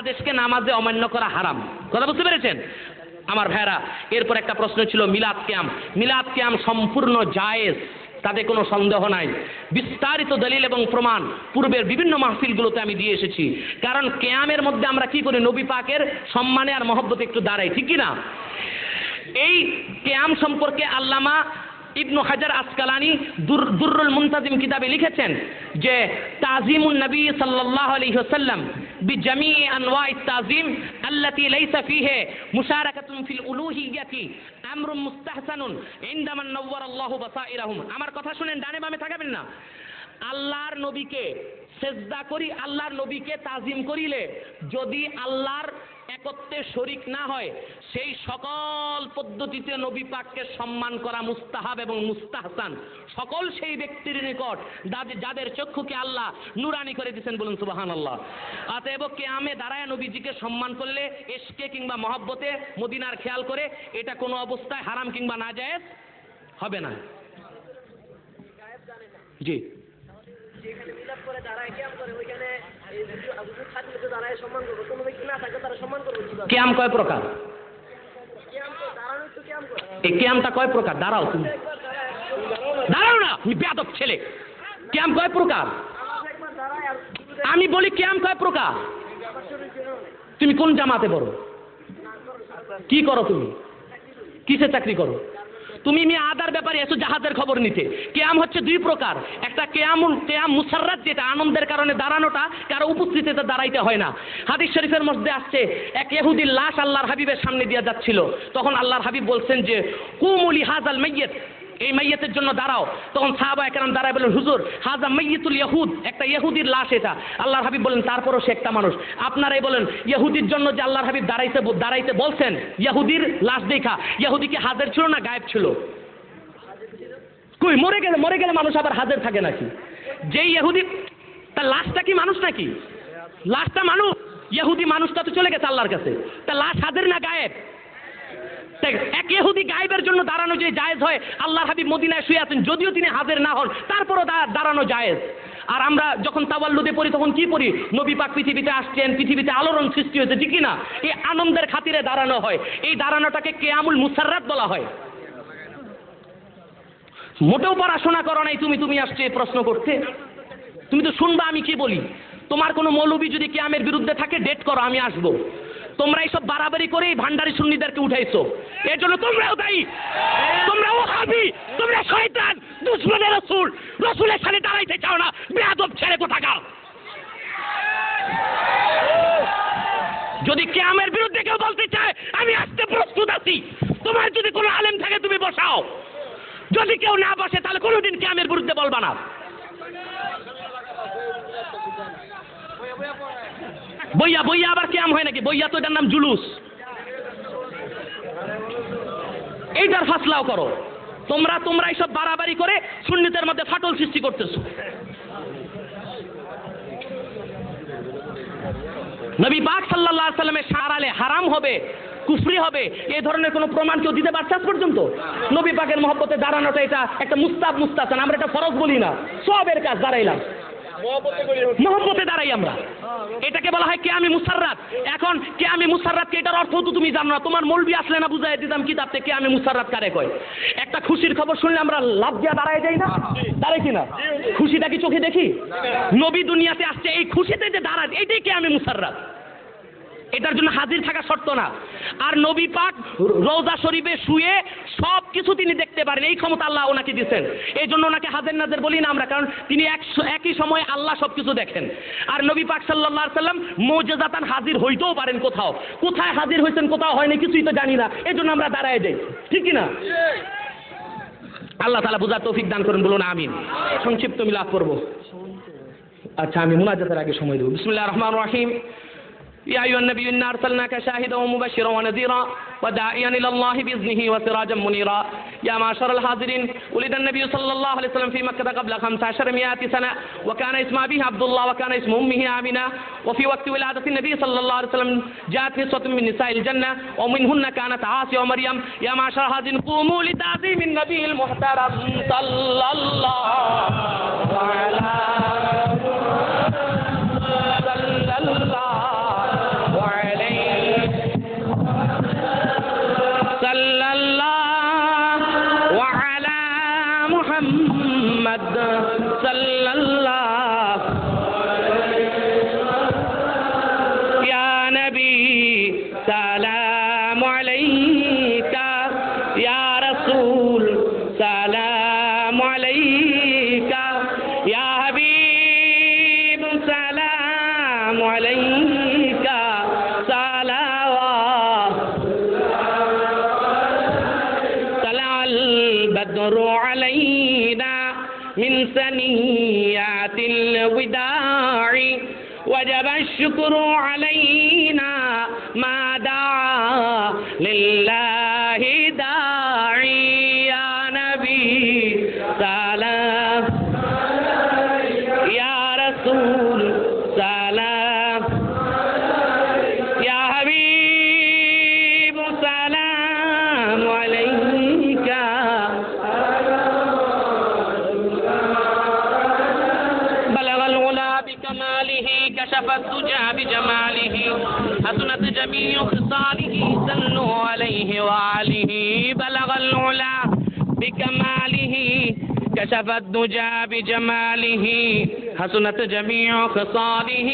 আদেশকে নামাজে অমান্য করা হারাম। কথা বুঝতে পেরেছেন? আমার ভাইরা এরপর একটা প্রশ্ন ছিল মিলাদ ক্যাম। মিলাদ ক্যাম সম্পূর্ণ জায়েজ, তাতে কোনো সন্দেহ নাই। বিস্তারিত দলিল এবং প্রমাণ পূর্বের বিভিন্ন মাহফিলগুলোতে আমি দিয়ে এসেছি। কারণ ক্যামের মধ্যে আমরা কি করি? নবী পাকের সম্মানে আর মহব্বতে একটু দাঁড়াই, ঠিক না এই কেয়াম সম্পর্কে আল্লামা ইবনু হাজার আসকালানি দুর দুরুল মুনতাজিম কিতাবে লিখেছেন যে তাজিমুন নবী সাল্লাল্লাহু আলাইহি ওয়াসাল্লাম বিজামি আনওয়াই তাজিম আল্লাতী লাইসা ফিহি মুশারাকাতুন ফিল উলুহিয়্যাতি আমরুন মুস্তাহসানুন ইনদামান নাওয়ার আল্লাহু বাসাইরাহুম। আমার কথা শুনেন, ডানে বামে থাকাবেন না। আল্লাহর নবীকে সেজদা করি, আল্লাহর নবীকে তাজিম করিলে যদি আল্লাহর একত্রে শরিক না হয়, সেই সকল পদ্ধতিতে নবী পাককে সম্মান করা মুস্তাহাব এবং মুস্তাহসান। সকল সেই ব্যক্তির নিকট যাদের চক্ষুকে আল্লাহ নুরানি করে দিয়েছেন বলুন সুবাহান আল্লাহ অতএব আমে দাঁড়ায় নবীজিকে সম্মান করলে এসকে কিংবা মহব্বতে মদিনার খেয়াল করে এটা কোনো অবস্থায় হারাম কিংবা না যায় হবে না। জি। ক্যাম কয় প্রকার? এই ক্যামটা কয় প্রকার? দাঁড়াও তুমি। দাঁড়াও না, তুমি বেয়াদব ছেলে। ক্যাম কয় প্রকার? আমি বলি ক্যাম কয় প্রকার? তুমি কোন জামাতে পড়ো? কি করো তুমি? কিসে চাকরি করো? তুমি মি আদার ব্যাপারে এসো জাহাজের খবর নিতে। কেয়াম হচ্ছে দুই প্রকার। একটা কেয়াম কেয়াম মুসাররাত, যেটা আনন্দের কারণে দাঁড়ানোটা, কারও উপস্থিতিতে দাঁড়াইতে হয় না। হাদিস শরীফের মধ্যে আসছে, এক ইহুদির লাশ আল্লাহর হাবিবের সামনে দিয়ে যাচ্ছিল। তখন আল্লাহর হাবিব বলছেন যে কুমুলি হাজাল মাইয়েত। এই মাইয়াতের জন্য দাঁড়াও। তখন সাহাবা একরাম দাঁড়ায় বলেন হুজুর, হাজা মাইয়াতুল ইয়াহুদ, একটা ইহুদির লাশ এটা। আল্লাহর হাবিব বলেন তারপরও সে একটা মানুষ। আপনারাই বলেন ইহুদির জন্য যে আল্লাহর হাবিব দাঁড়াইতে দাঁড়াইতে বলছেন ইহুদির লাশ দেখা। ইহুদি কি হাজার ছিল না গায়েব ছিল? কই, মরে গেলে মরে গেলে মানুষ আবার হাজার থাকে নাকি? যেই ইহুদি তার লাশটা কি মানুষ নাকি? লাশটা মানুষ ইহুদি মানুষটা তো চলে গেছে আল্লাহর কাছে। তা লাশ হাজার না গায়েব? এক ইহুদি গায়েবের জন্য দাঁড়ানো যে জায়েজ হয়, আল্লাহর হাবিব মদিনায় শুয়ে আছেন, যদিও তিনি হাজির না হন, তারপরও দাঁড়ানো জায়েজ। আর আমরা যখন তাওয়াল্লুদে পড়ি, তখন কি পড়ি? নবী পাক পৃথিবীতে আসছেন, পৃথিবীতে আলোড়ন সৃষ্টি হয়েছে, ঠিক কি না এই আনন্দের খাতিরে দাঁড়ানো হয়। এই দাঁড়ানোটাকে কেয়ামুল মুসাররাত বলা হয়। মোটেও পড়াশোনা করো নাই, তুমি তুমি আসছে প্রশ্ন করতে। তুমি তো শুনবা আমি কি বলি। তোমার কোনো মৌলবী যদি কেয়ামের বিরুদ্ধে থাকে ডেট করো, আমি আসব। তোমরা এইসব বাড়াবাড়ি করে এই ভান্ডারি সুন্নিদেরকে উঠাইছো। এর জন্য তোমরাও দায়ী। তোমরাও হাবি। তোমরা শয়তান, দুশ্মনের রসুল। রসুলের সাথে দাঁড়াইতে চাও না। বেয়াদব ছেড়ে কোথাকার? যদি কেয়ামের বিরুদ্ধে কেউ বলতে চায়, আমি আসতে প্রস্তুত আছি। তোমার যদি কোনো আলেম থাকে, তুমি বসাও। যদি কেউ না বসে, তাহলে কোনোদিন কেয়ামের বিরুদ্ধে বলবা না। বইয়া বইয়া আবার কেয়াম হয় নাকি? বইয়া তো এটার নাম জুলুস। এইটার ফাসলাও করো। তোমরা তোমরা এইসব বাড়াবাড়ি করে সুন্নিতের মধ্যে ফাটল সৃষ্টি করতেছো। নবী সাল্লাল্লাহু আলাইহি সাল্লামের সারালে হারাম হবে, কুফরি হবে এই ধরনের কোনো প্রমাণ কেউ দিতে পারছে আজ পর্যন্ত? নবী পাকের মহব্বতে দাঁড়ানোটা এটা একটা মুস্তাব, মুস্তাসান। আমরা এটা ফরজ বলি না। সবের কাজ দাঁড়াইলাম। মহব্বতে দাঁড়াই আমরা। এটাকে বলা হয় কে আমি মুসাররাত। এখন কে আমি মুসাররাতকে এটার অর্থ তো তুমি জানো না। তোমার মলবি আসলে না বুঝাই দিতাম কিতাব থেকে কে আমি মুসাররাত কারে কয়। একটা খুশির খবর শুনলে আমরা লাভ দিয়া দাঁড়ায় যাই না? দাঁড়াই কিনা? খুশিটা কি চোখে দেখি? নবী দুনিয়াতে আসছে এই খুশিতে যে দাঁড়ায় এটাই কে আমি মুসাররাত। এটার জন্য হাজির থাকা শর্ত না। আর নবী পাক রোজা শরীফে শুয়ে সব কিছু তিনি দেখতে পারেন, এই ক্ষমতা আল্লাহ ওনাকে দিয়েছেন। এই জন্য ওনাকে হাজির নাজের বলি না আমরা, কারণ তিনি এক একই সময় আল্লাহ সব কিছু দেখেন। আর নবী পাক সাল্লাহ সাল্লাম মোজেজাতান হাজির হইতেও পারেন কোথাও। কোথায় হাজির হয়েছেন কোথাও হয়নি, কিছুই তো জানি না। এই জন্য আমরা দাঁড়ায় যাই। ঠিক কি না আল্লাহ তালা বুঝার তৌফিক দান করেন, বলুন আমিন। সংক্ষিপ্ত মিলাপ করব আচ্ছা আমি মুনাজাতের আগে সময় দেবো। বিসমুল্লাহ রহমান রাহিম। يا أيها النبي إنا أرسلناك شاهدا ومبشرا ونذيرا وداعيا إلى الله بإذنه وسراجا منيرا. يا معشر الحاضرين ولد النبي صلى الله عليه وسلم في مكة قبل خمس عشر مئات سنة وكان اسم أبيه عبد الله وكان اسم أمه آمنة. وفي وقت ولادة النبي صلى الله عليه وسلم جاءت نسوة من نساء الجنة ومنهن كانت عاصية ومريم. يا معشر الحاضرين قوموا لتعظيم النبي المحترم صلى الله صلى الله من ثنيات الوداع. وجب الشكر علينا ما دعا لله داعي. يا نبي سلام. يا رسول الدجى بجماله حسنت جميع خصاله صلوا عليه وآله بلغ العلا بكماله كشف الدجى بجماله حسنت جميع خصاله